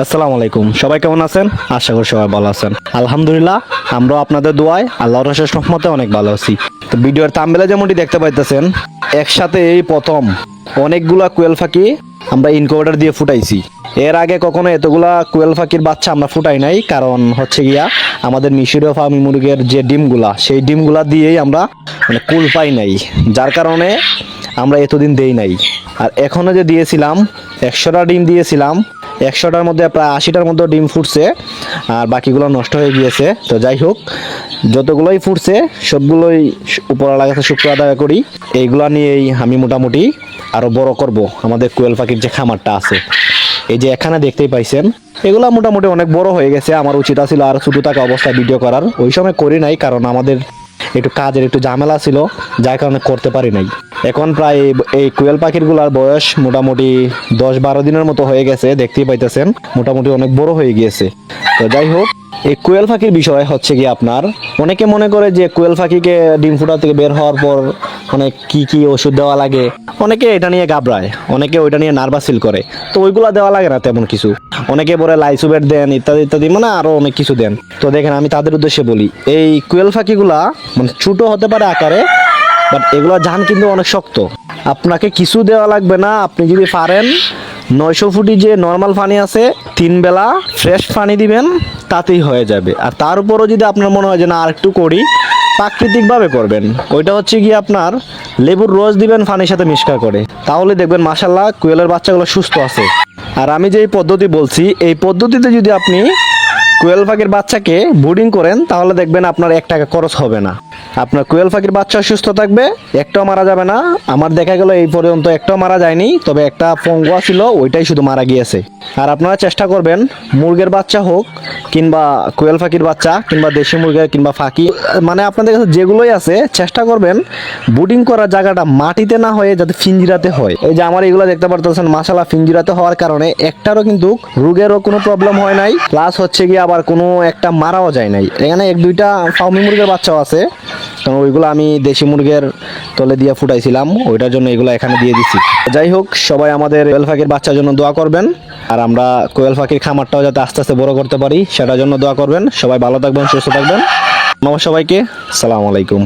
আসসালামু আলাইকুম। সবাই কেমন আছেন? আশা করি সবাই ভালো আছেন। আলহামদুলিল্লাহ, আমরাও আপনাদের দোয়ায় আল্লাহর রশেষ রহমতে অনেক ভালো আছি। তো ভিডিওর তাম্বেলা যেমনটি দেখতে পাইতেছেন, একসাথে এই প্রথম অনেকগুলা কোয়েল ফাঁকি আমরা ইনকোভেটার দিয়ে ফুটাইছি। এর আগে কখনো এতগুলা কোয়েল ফাঁকির বাচ্চা আমরা ফুটাই নাই, কারণ হচ্ছে গিয়া আমাদের মিশরীয় ফার্মি মুরগের যে ডিমগুলা, সেই ডিমগুলা দিয়েই আমরা মানে কুল পাই নাই। যার কারণে আমরা এতদিন দেই নাই। আর এখনও যে দিয়েছিলাম, একশোটা ডিম দিয়েছিলাম একশোটার মধ্যে প্রায় আশিটার মধ্যে ডিম ফুটছে, আর বাকিগুলো নষ্ট হয়ে গিয়েছে। তো যাই হোক, যতগুলোই ফুটছে, সবগুলোই উপরওয়ালা কাছে শুক্র আদায় করি। এইগুলা নিয়েই আমি মোটামুটি আরও বড় করব, আমাদের কোয়েল পাখির যে খামারটা আছে। এই যে এখানে দেখতেই পাইছেন, এগুলা মোটামুটি অনেক বড় হয়ে গেছে। আমার উচিত ছিল আর ছোটো থাকা অবস্থায় ভিডিও করার। ওই সময় করি নাই, কারণ আমাদের একটু কাজের একটু ঝামেলা ছিল, যার কারণে করতে পারি নাই। এখন প্রায় এই- কোয়েল পাখিরগুলার বয়স মোটামুটি দশ বারো দিনের মতো হয়ে গেছে, দেখতেই পাইতেছেন, মোটামুটি অনেক বড় হয়ে গিয়েছে। তো যাই হোক, এই কোয়েল পাখির বিষয় হচ্ছে কি আপনার, অনেকে মনে করে যে কোয়েল পাখিকে ডিম ফুটা থেকে বের হওয়ার পর অনেক কি কি ওষুধ দেওয়া লাগে, অনেকে এটা নিয়ে ঘাবড়ায়, অনেকে ওইটা নিয়ে নার্ভাস ফিল করে, তো ওইগুলা দেওয়া লাগে না তেমন কিছু। অনেকে বলে লাইসুবেট দেন, ইত্যাদি ইত্যাদি মানে আরও অনেক কিছু দেন। তো দেখেন আমি তাদের উদ্দেশ্যে বলি, এই কোয়েল পাখিগুলা মানে ছোট হতে পারে আকারে বাট এগুলো জান কিন্তু অনেক শক্ত। আপনাকে কিছু দেওয়া লাগবে না, আপনি যদি পারেন, নয়শো ফুটি যে নর্মাল পানি আছে, তিন বেলা ফ্রেশ পানি দিবেন, তাতেই হয়ে যাবে। আর তার উপরও যদি আপনার মনে হয় যে না আর একটু করি, প্রাকৃতিকভাবে করবেন। ওইটা হচ্ছে গিয়ে আপনার লেবুর রস দিবেন পানির সাথে মিশকা করে। তাহলে দেখবেন মাসাল্লাহ কুয়েলের বাচ্চাগুলো সুস্থ আছে। আর আমি যে পদ্ধতি বলছি, এই পদ্ধতিতে যদি আপনি কোয়েল পাখির বাচ্চাকে বোর্ডিং করেন, তাহলে দেখবেন আপনার এক টাকা খরচ হবে না। আপনার কোয়েল পাখির বাচ্চা সুস্থ থাকবে, একটাও মারা যাবে না। আমার দেখা গেল এই পর্যন্ত একটাও মারা যায়নি, তবে একটা পঙ্গুয়া ছিল, ওইটাই শুধু মারা গিয়েছে। আর আপনারা চেষ্টা করবেন, মুরগের বাচ্চা হোক, কিংবা কোয়েল পাখির বাচ্চা, কিংবা দেশি মুরগের কিংবা ফাঁকি মানে আপনাদের কাছে যেগুলোই আছে, চেষ্টা করবেন বুডিং করার জায়গাটা মাটিতে না হয়ে যাতে ফিঞ্জিরাতে হয়। এই যে আমার এগুলো দেখতে পারতেছেন মাসালা ফিঞ্জিরাতে হওয়ার কারণে একটারও কিন্তু রোগেরও কোনো প্রবলেম হয় নাই। প্লাস হচ্ছে গিয়ে আবার কোনো একটা মারাও যায় নাই। এখানে এক দুইটা ফাউমি মুরগের বাচ্চাও আছে। কারণ ওইগুলো আমি দেশি মুরগের তলে দিয়ে ফুটাইছিলাম। ওইটার জন্য এগুলো এখানে দিয়ে দিছি। যাই হোক, সবাই আমাদের কোয়েল ফাঁকির বাচ্চার জন্য দোয়া করবেন। আর আমরা কোয়েল পাখির খামারটাও যাতে আস্তে আস্তে বড় করতে পারি, সেটার জন্য দোয়া করবেন। সবাই ভালো থাকবেন, সুস্থ থাকবেন। নমস্কার সবাইকে। সালাম আলাইকুম।